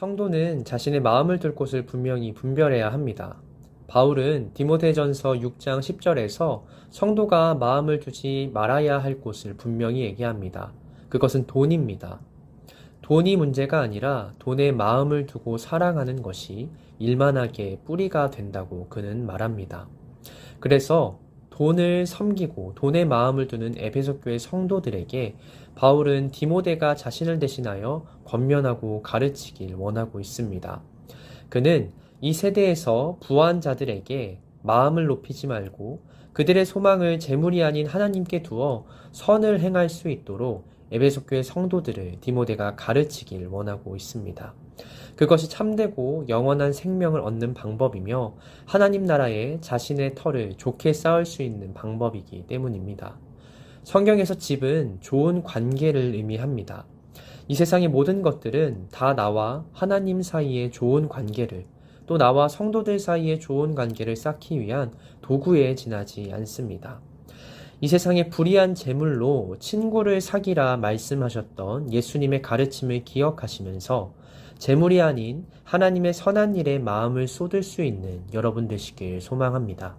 성도는 자신의 마음을 둘 곳을 분명히 분별해야 합니다. 바울은 디모데전서 6장 10절에서 성도가 마음을 두지 말아야 할 곳을 분명히 얘기합니다. 그것은 돈입니다. 돈이 문제가 아니라 돈에 마음을 두고 사랑하는 것이 일만하게 뿌리가 된다고 그는 말합니다. 그래서 돈을 섬기고 돈에 마음을 두는 에베소 교회 성도들에게 바울은 디모데가 자신을 대신하여 권면하고 가르치길 원하고 있습니다. 그는 이 세대에서 부한 자들에게 마음을 높이지 말고 그들의 소망을 재물이 아닌 하나님께 두어 선을 행할 수 있도록 에베소 교회 성도들을 디모데가 가르치길 원하고 있습니다. 그것이 참되고 영원한 생명을 얻는 방법이며 하나님 나라에 자신의 터를 좋게 쌓을 수 있는 방법이기 때문입니다. 성경에서 집은 좋은 관계를 의미합니다. 이 세상의 모든 것들은 다 나와 하나님 사이의 좋은 관계를 또 나와 성도들 사이의 좋은 관계를 쌓기 위한 도구에 지나지 않습니다. 이 세상의 불의한 재물로 친구를 사기라 말씀하셨던 예수님의 가르침을 기억하시면서 재물이 아닌 하나님의 선한 일에 마음을 쏟을 수 있는 여러분 되시길 소망합니다.